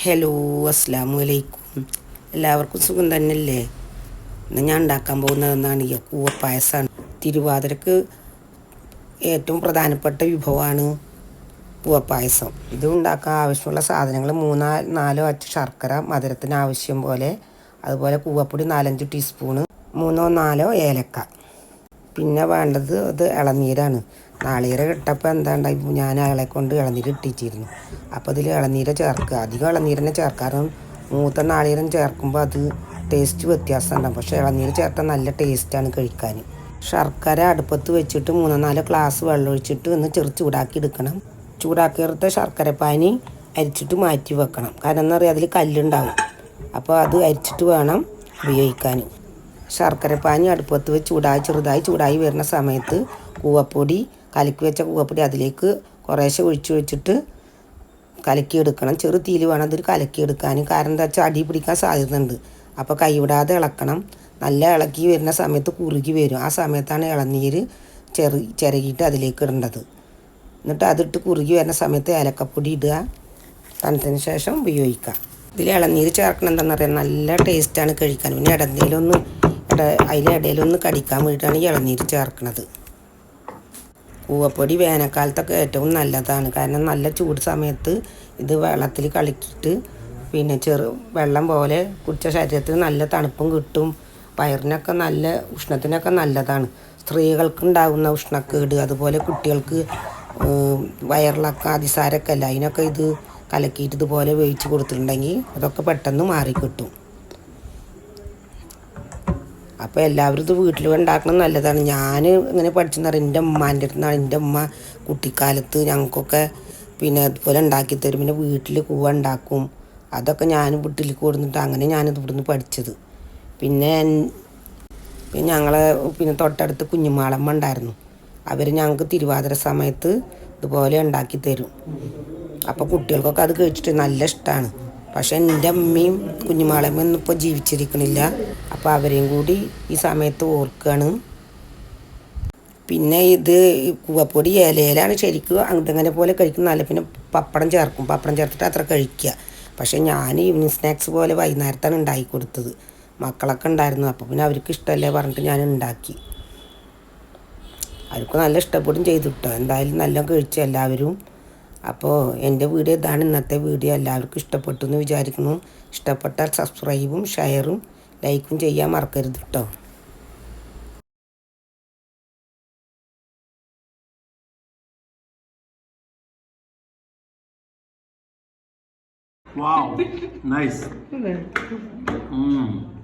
Hello അസ്സാമു അലൈക്കും എല്ലാവർക്കും സുഖം തന്നെയല്ലേ? ഇന്ന് ഞാൻ ഉണ്ടാക്കാൻ പോകുന്നതെന്നാണ് ഈ കൂവ കൂവപ്പായസമാണ് തിരുവാതിരക്ക് ഏറ്റവും പ്രധാനപ്പെട്ട വിഭവമാണ് കൂവപ്പായസം ഇത് ഉണ്ടാക്കാൻ ആവശ്യമുള്ള സാധനങ്ങൾ മൂന്നാ നാലോ അച്ച് ശർക്കര മധുരത്തിന് ആവശ്യം പോലെ അതുപോലെ കൂവപ്പൊടി നാലഞ്ച് ടീസ്പൂണ് മൂന്നോ നാലോ ഏലക്ക. പിന്നെ വേണ്ടത് അത് ഇളനീരാണ്. നാളീര കിട്ടപ്പോൾ എന്താണ്ടായി? ഞാൻ അയാളെ കൊണ്ട് ഇളനീര് ഇട്ടിച്ചിരുന്നു. അപ്പോൾ അതിൽ ഇളനീര ചേർക്കുക. അധികം ഇളനീരനെ ചേർക്കാറും മൂത്ത നാളീരം ചേർക്കുമ്പോൾ അത് ടേസ്റ്റ് വ്യത്യാസം ഉണ്ടാകും പക്ഷേ ഇളനീര് ചേർത്താൽ നല്ല ടേസ്റ്റാണ് കഴിക്കാൻ ശർക്കര അടുപ്പത്ത് വെച്ചിട്ട് മൂന്നോ നാലോ ഗ്ലാസ് വെള്ളം ഒഴിച്ചിട്ട് ഒന്ന് ചെറു ചൂടാക്കി എടുക്കണം. ചൂടാക്കി എടുത്ത ശർക്കര പാനി അരിച്ചിട്ട് മാറ്റി വെക്കണം. കാരണം എന്താ പറയുക അതിൽ കല്ലുണ്ടാവും. അപ്പോൾ അത് അരിച്ചിട്ട് വേണം ഉപയോഗിക്കാൻ ശർക്കരപ്പാനി അടുപ്പത്ത് വെച്ച് ചൂടായി ചെറുതായി ചൂടായി വരുന്ന സമയത്ത് കൂവപ്പൊടി കലക്കി വെച്ച കൂവപ്പൊടി അതിലേക്ക് കുറേശ്ശെ ഒഴിച്ചു വെച്ചിട്ട് കലക്കിയെടുക്കണം. ചെറു തീയിൽ വേണം അതിൽ കലക്കിയെടുക്കാൻ. കാരണം എന്താ വെച്ചാൽ അടി പിടിക്കാൻ സാധ്യതയുണ്ട്. അപ്പോൾ കൈവിടാതെ ഇളക്കണം. നല്ല ഇളക്കി വരുന്ന സമയത്ത് കുറുകി വരും. ആ സമയത്താണ് ഇളനീര് ചെറു ചിരകിയിട്ട് അതിലേക്ക് ഇടേണ്ടത്. എന്നിട്ട് അതിട്ട് കുറുകി വരുന്ന സമയത്ത് ഏലക്കപ്പൊടി ഇടുക. തണുത്തതിന് ശേഷം ഉപയോഗിക്കാം. ഇതിൽ ഇളനീര് ചേർക്കണം എന്താണെന്ന് പറയാം നല്ല ടേസ്റ്റാണ് കഴിക്കാൻ. പിന്നെ ഇടനീരൊന്ന് ഇട അതിലിടയിലൊന്ന് കടിക്കാൻ വേണ്ടിയിട്ടാണ് ഇളനീര് ചേർക്കുന്നത് കൂവപ്പൊടി വേനൽക്കാലത്തൊക്കെ ഏറ്റവും നല്ലതാണ്. കാരണം നല്ല ചൂട് സമയത്ത് ഇത് വെള്ളത്തിൽ കളിക്കിയിട്ട് പിന്നെ ചെറു വെള്ളം പോലെ കുടിച്ച ശരീരത്തിന് നല്ല തണുപ്പും കിട്ടും. വയറിനൊക്കെ നല്ല ഉഷ്ണത്തിനൊക്കെ നല്ലതാണ്. സ്ത്രീകൾക്ക് ഉണ്ടാകുന്ന ഉഷ്ണക്കേട് അതുപോലെ കുട്ടികൾക്ക് വയറിളക്കം അതിസാരമൊക്കെ അല്ല. അതിനൊക്കെ ഇത് കലക്കിയിട്ട് ഇതുപോലെ വേവിച്ച് കൊടുത്തിട്ടുണ്ടെങ്കിൽ അതൊക്കെ പെട്ടെന്ന് മാറിക്കിട്ടും. അപ്പോൾ എല്ലാവരും ഇത് വീട്ടിൽ ഉണ്ടാക്കണം നല്ലതാണ്. ഞാൻ ഇങ്ങനെ പഠിച്ചെന്ന് പറയാം എന്റെ ഉമ്മാന്റെ അടുത്തുനിന്നാണ് എന്റെ ഉമ്മ കുട്ടിക്കാലത്ത് ഞങ്ങൾക്കൊക്കെ പിന്നെ അതുപോലെ ഉണ്ടാക്കി തരും. പിന്നെ വീട്ടിൽ കൂവ ഉണ്ടാക്കും. അതൊക്കെ ഞാൻ വീട്ടിൽ കൊടുത്തിട്ട് അങ്ങനെ ഞാനിത് ഇവിടുന്ന് പഠിച്ചത്. പിന്നെ പിന്നെ ഞങ്ങളെ പിന്നെ തൊട്ടടുത്ത് കുഞ്ഞുമാളമ്മ ഉണ്ടായിരുന്നു. അവർ ഞങ്ങൾക്ക് തിരുവാതിര സമയത്ത് ഇതുപോലെ ഉണ്ടാക്കി തരും. അപ്പോൾ കുട്ടികൾക്കൊക്കെ അത് കഴിച്ചിട്ട് നല്ല ഇഷ്ടമാണ് പക്ഷേ എന്റെ അമ്മയും കുഞ്ഞുമാളമ്മയൊന്നും ഇപ്പോൾ ജീവിച്ചിരിക്കണില്ല. അപ്പോൾ അവരെയും കൂടി ഈ സമയത്ത് ഓർക്കുകയാണ് പിന്നെ ഇത് കൂവപ്പൊടി ഇലയിലാണ് ശരിക്കും അങ്ങനെ പോലെ കഴിക്കുന്നതല്ല പിന്നെ പപ്പടം ചേർക്കും. പപ്പടം ചേർത്തിട്ട് അത്ര കഴിക്കുക. പക്ഷേ ഞാൻ ഈവനിങ് സ്നാക്സ് പോലെ വൈകുന്നേരത്താണ് ഉണ്ടാക്കി കൊടുത്തത്. മക്കളൊക്കെ ഉണ്ടായിരുന്നു. അപ്പോൾ പിന്നെ അവർക്ക് ഇഷ്ടമല്ലേ പറഞ്ഞിട്ട് ഞാൻ ഉണ്ടാക്കി. അവർക്ക് നല്ല ഇഷ്ടപ്പെടും ചെയ്തു കിട്ടോ എന്തായാലും നല്ല കഴിച്ചു എല്ലാവരും. അപ്പോൾ എന്റെ വീഡിയോ ഇതാണ് ഇന്നത്തെ വീഡിയോ. എല്ലാവർക്കും ഇഷ്ടപ്പെട്ടു എന്ന് വിചാരിക്കുന്നു. ഇഷ്ടപ്പെട്ടാൽ സബ്സ്ക്രൈബും ഷെയറും ലൈക്കും ചെയ്യാൻ മറക്കരുത് കേട്ടോ Wow, nice. Mm.